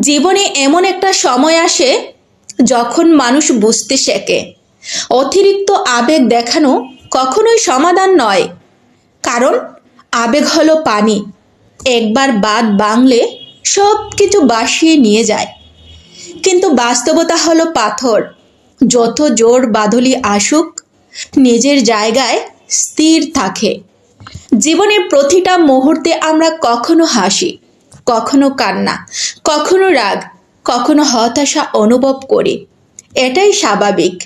জীবনে এমন একটা সময় আসে যখন মানুষ বুঝতে শেখে। অতিরিক্ত আবেগ দেখানো কখনোই সমাধান নয়। কারণ আবেগ হলো পানি। একবার বাদ বাংলে সব কিছু বাসিয়ে নিয়ে যায়। কিন্তু বাস্তবতা হলো পাথর। যত জোর বাদলি আসুক, নিজের জায়গায় স্থির থাকে। জীবনের প্রতিটা মুহূর্তে আমরা কখনো হাসি কখনো কান্না, কখনো রাগ, কখনো হতাশা অনুভব করি। এটাই স্বাভাবিক।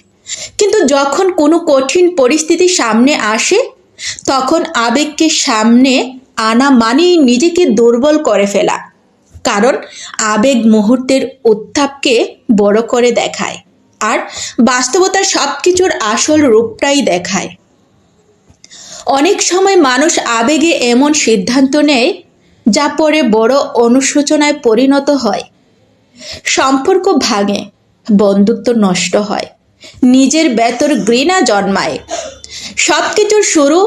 কিন্তু যখন কোনো কঠিন পরিস্থিতি সামনে আসে, তখন আবেগকে সামনে আনা মানেই নিজেকে দুর্বল করে ফেলা। কারণ আবেগ মুহূর্তের উত্তাপকে বড় করে দেখায় আর বাস্তবতার সব কিছুর আসল রূপটাই দেখায়। অনেক সময় মানুষ আবেগে এমন সিদ্ধান্ত নেয় যা পরে বড় অনুশোচনায় পরিণত হয়। সম্পর্ক ভাঙে, বন্ধুত্ব নষ্ট হয়, নিজের বেতর ঘৃণা জন্মায়। সব কিছুর শুরু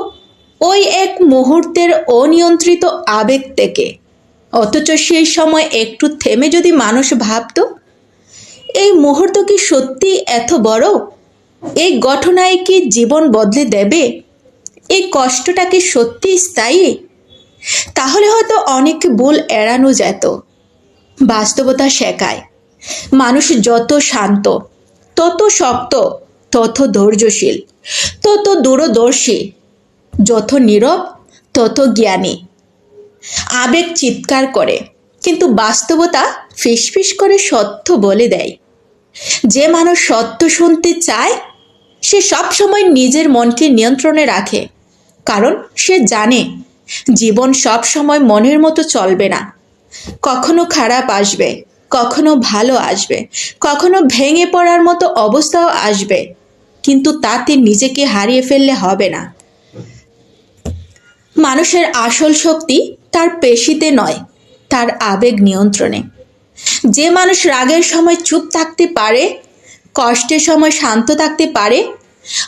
ওই এক মুহূর্তের অনিয়ন্ত্রিত আবেগ থেকে। অথচ সেই সময় একটু থেমে যদি মানুষ ভাবতো, এই মুহূর্ত কি সত্যি এত বড়? এই ঘটনায় কি জীবন বদলে দেবে? এই কষ্টটা কি সত্যি স্থায়ী? তাহলে হয়তো অনেক ভুল এড়ানো যেত। বাস্তবতা শেখায়। মানুষ যত শান্ত, তত শক্ত, তত ধৈর্যশীল, তত দূরদর্শী, যত নীরব, তত জ্ঞানী। আবেগ চিৎকার করে, কিন্তু বাস্তবতা ফিসফিস করে সত্য বলে দেয়। যে মানুষ সত্য শুনতে চায়, সে সবসময় নিজের মনকে নিয়ন্ত্রণে রাখে, কারণ সে জানে জীবন সব সময় মনের মতো চলবে না। কখনো খারাপ আসবে, কখনো ভালো আসবে, কখনো ভেঙে পড়ার মতো অবস্থাও আসবে, কিন্তু তাতে নিজেকে হারিয়ে ফেললে হবে না। মানুষের আসল শক্তি তার পেশিতে নয়, তার আবেগ নিয়ন্ত্রণে। যে মানুষ রাগের সময় চুপ থাকতে পারে, কষ্টের সময় শান্ত থাকতে পারে,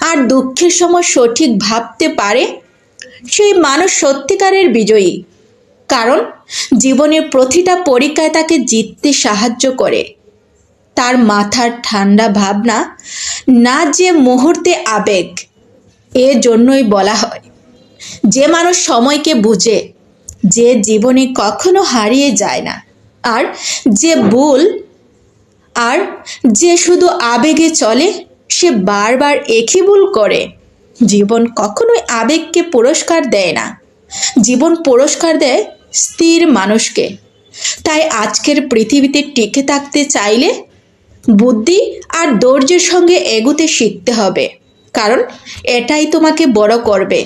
আর দুঃখের সময় সঠিক ভাবতে পারে সেই মানুষ সত্যিকারের বিজয়ী। কারণ জীবনের প্রতিটা পরীক্ষায় তাকে জিততে সাহায্য করে। তার মাথার ঠান্ডা ভাবনা না যে মুহূর্তে আবেগ, এ জন্যই বলা হয়। যে মানুষ সময়কে বুঝে, যে জীবনে কখনো হারিয়ে যায় না, আর যে ভুল, আর যে শুধু আবেগে চলে, সে বারবার একই ভুল করে। জীবন কখনোই আবেগকে পুরস্কার দেয় না। জীবন পুরস্কার দেয় স্থির মানুষকে। তাই আজকের পৃথিবীতে টিকে থাকতে চাইলে বুদ্ধি আর ধৈর্যের সঙ্গে এগুতে শিখতে হবে। কারণ এটাই তোমাকে বড় করবে,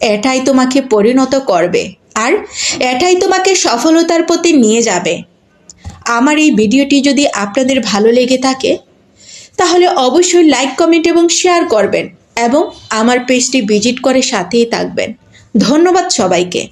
এটাই তোমাকে পরিণত করবে আর এটাই তোমাকে সফলতার প্রতি নিয়ে যাবে। আমার এই ভিডিওটি যদি আপনাদের ভালো লেগে থাকে, তাহলে অবশ্যই লাইক কমেন্ট এবং শেয়ার করবেন। এবং আমার পেজটি ভিজিট করে সাথেই থাকবেন। ধন্যবাদ সবাইকে।